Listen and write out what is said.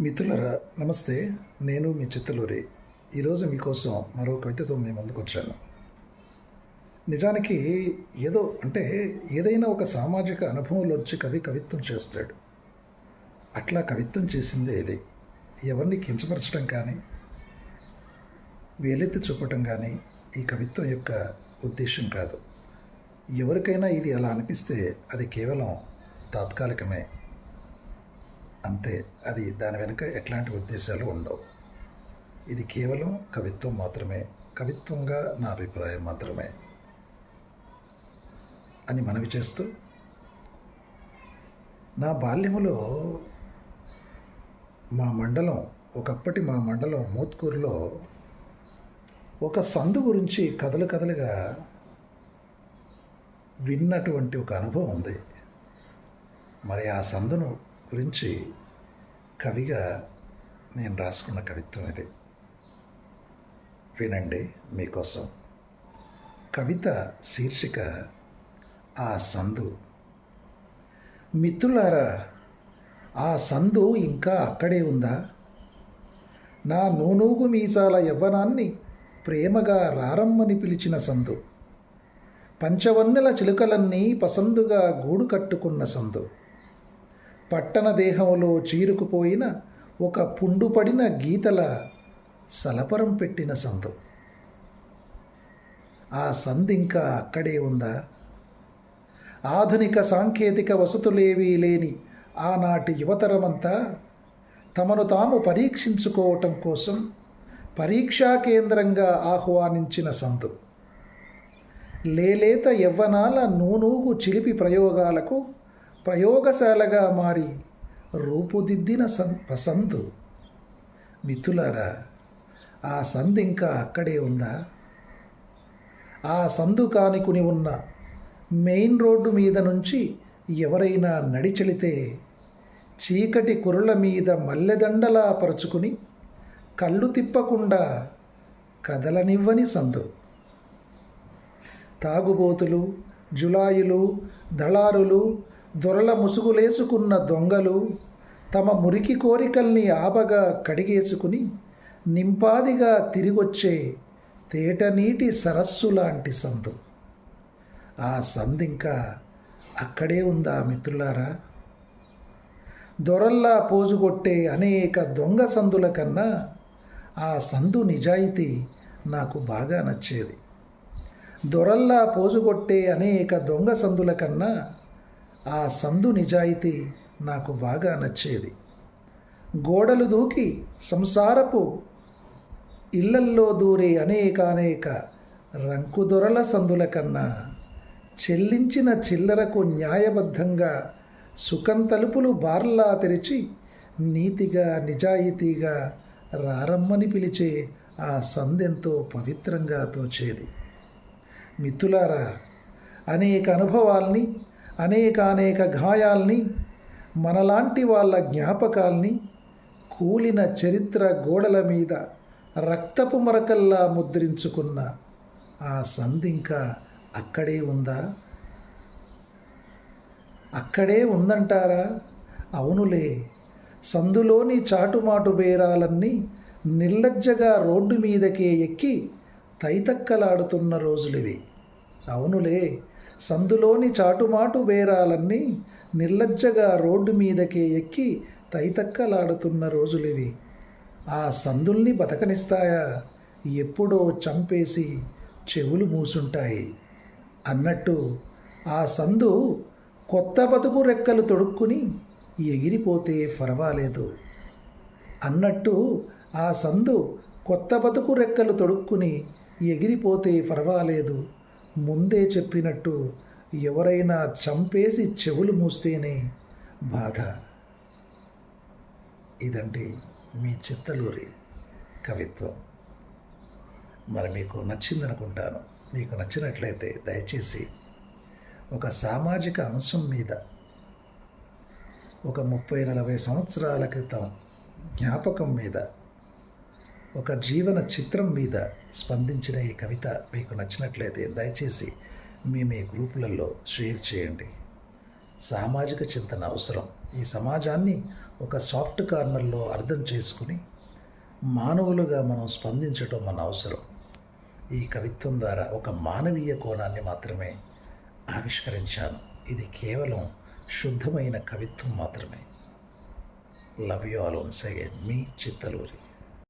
మిత్రులరా నమస్తే. నేను మీ చిత్తలూరి. ఈరోజు మీకోసం మరో కవితతో మేము ముందుకు వచ్చాను. నిజానికి ఏదో అంటే ఏదైనా ఒక సామాజిక అనుభవంలోంచి కవి కవిత్వం చేస్తాడు. అట్లా కవిత్వం చేసిందే ఇది. ఎవరిని కించపరచడం కానీ వేలెత్తి చూపటం కానీ ఈ కవిత్వం యొక్క ఉద్దేశం కాదు. ఎవరికైనా ఇది అలా అనిపిస్తే అది కేవలం తాత్కాలికమే. అంతే. అది దాని వెనుక ఎట్లాంటి ఉద్దేశాలు ఉండవు. ఇది కేవలం కవిత్వం మాత్రమే. కవిత్వంగా నా అభిప్రాయం మాత్రమే. అని మనవి చేస్తూ నా బాల్యములో మా మండలం ఒకప్పటి మా మండలం మూత్కూరులో ఒక సందు గురించి కథలు కథలుగా విన్నటువంటి ఒక అనుభవం ఉంది. మరి ఆ సందును గురించి కవిగా నేను రాసుకున్న కవిత్వం ఇది. వినండి మీకోసం. కవిత శీర్షిక ఆ సందు. మిత్రులారా ఆ సందు ఇంకా అక్కడే ఉందా? నా నూనూగు మీసాల యవ్వనాన్ని ప్రేమగా రారమ్మని పిలిచిన సందు. పంచవన్నెల చిలుకలన్నీ పసందుగా గూడు కట్టుకున్న సందు. పట్టణ దేహంలో చీరుకుపోయిన ఒక పుండుపడిన గీతల సలపరం పెట్టిన సందు. ఆ సందింకా అక్కడే ఉందా? ఆధునిక సాంకేతిక వసతులేవీ లేని ఆనాటి యువతరమంతా తమను తాము పరీక్షించుకోవటం కోసం పరీక్షా కేంద్రంగా ఆహ్వానించిన సందు. లేలేత యవ్వనాల నూనూగు చిలిపి ప్రయోగాలకు ప్రయోగశాలగా మారి రూపుదిద్దిన సం పసందు మిత్రులారా ఆ సందు ఇంకా అక్కడే ఉందా? ఆ సందు కానికుని ఉన్న మెయిన్ రోడ్డు మీద నుంచి ఎవరైనా నడిచెళితే చీకటి కురుల మీద మల్లెదండలా పరుచుకుని కళ్ళు తిప్పకుండా కదలనివ్వని సందు తాగుబోతులు జులాయిలు దళారులు దొరల ముసుగులేసుకున్న దొంగలు తమ మురికి కోరికల్ని ఆబగా కడిగేసుకుని నింపాదిగా తిరిగొచ్చే తేటనీటి సరస్సు లాంటి సందు. ఆ సందింకా అక్కడే ఉందా మిత్రులారా? దొరల్లా పోజుగొట్టే అనేక దొంగ సందుల కన్నా ఆ సందు నిజాయితీ నాకు బాగా నచ్చేది. దొరల్లా పోజుగొట్టే అనేక దొంగ సందుల కన్నా ఆ సందు నిజాయితీ నాకు బాగా నచ్చేది. గోడలు దూకి సంసారపు ఇళ్ళల్లో దూరే అనేకానేక రంకుదొరల సందుల కన్నా చెల్లించిన చిల్లరకు న్యాయబద్ధంగా సుఖం తలుపులు బార్లా తెరిచి నీతిగా నిజాయితీగా రారమ్మని పిలిచే ఆ సందెంతో పవిత్రంగా తోచేది. మిత్రులారా అనేక అనుభవాల్ని అనేకానేక గాయాల్ని మనలాంటి వాళ్ళ జ్ఞాపకాల్ని కూలిన చరిత్ర గోడల మీద రక్తపు మరకల్లా ముద్రించుకున్న ఆ సంధింకా అక్కడే ఉందా? అక్కడే ఉందంటారా? అవునులే. సందులోని చాటుమాటు బేరాలన్నీ నిర్లజ్జగా రోడ్డు మీదకే ఎక్కి తైతక్కలాడుతున్న రోజులివి. అవునులే సందులోని చాటుమాటు బేరాలన్నీ నిర్లజ్జగా రోడ్డు మీదకే ఎక్కి తైతక్కలాడుతున్న రోజులివి. ఆ సందుల్ని బతకనిస్తాయా? ఎప్పుడో చంపేసి చెవులు మూసుంటాయి. అన్నట్టు ఆ సందు కొత్త బతుకు రెక్కలు తొడుక్కుని ఎగిరిపోతే పర్వాలేదు అన్నట్టు ఆ సందు కొత్త బతుకు రెక్కలు తొడుక్కుని ఎగిరిపోతే పర్వాలేదు ముందే చెప్పినట్టు ఎవరైనా చంపేసి చెవులు మూస్తేనే బాధ. ఇదండి మీ చిత్తలూరి కవిత్వం. మరి మీకు నచ్చిందనుకుంటాను. మీకు నచ్చినట్లయితే దయచేసి ఒక సామాజిక అంశం మీద ఒక ముప్పై నలభై సంవత్సరాల క్రితం జ్ఞాపకం మీద ఒక జీవన చిత్రం మీద స్పందించిన ఈ కవిత మీకు నచ్చినట్లయితే దయచేసి మీ మీ గ్రూపులలో షేర్ చేయండి. సామాజిక చింతన అవసరం. ఈ సమాజాన్ని ఒక సాఫ్ట్ కార్నర్లో అర్థం చేసుకుని మానవులుగా మనం స్పందించడం మన అవసరం. ఈ కవిత్వం ద్వారా ఒక మానవీయ కోణాన్ని మాత్రమే ఆవిష్కరించాను. ఇది కేవలం శుద్ధమైన కవిత్వం మాత్రమే. Love you all once again me Chittaluri.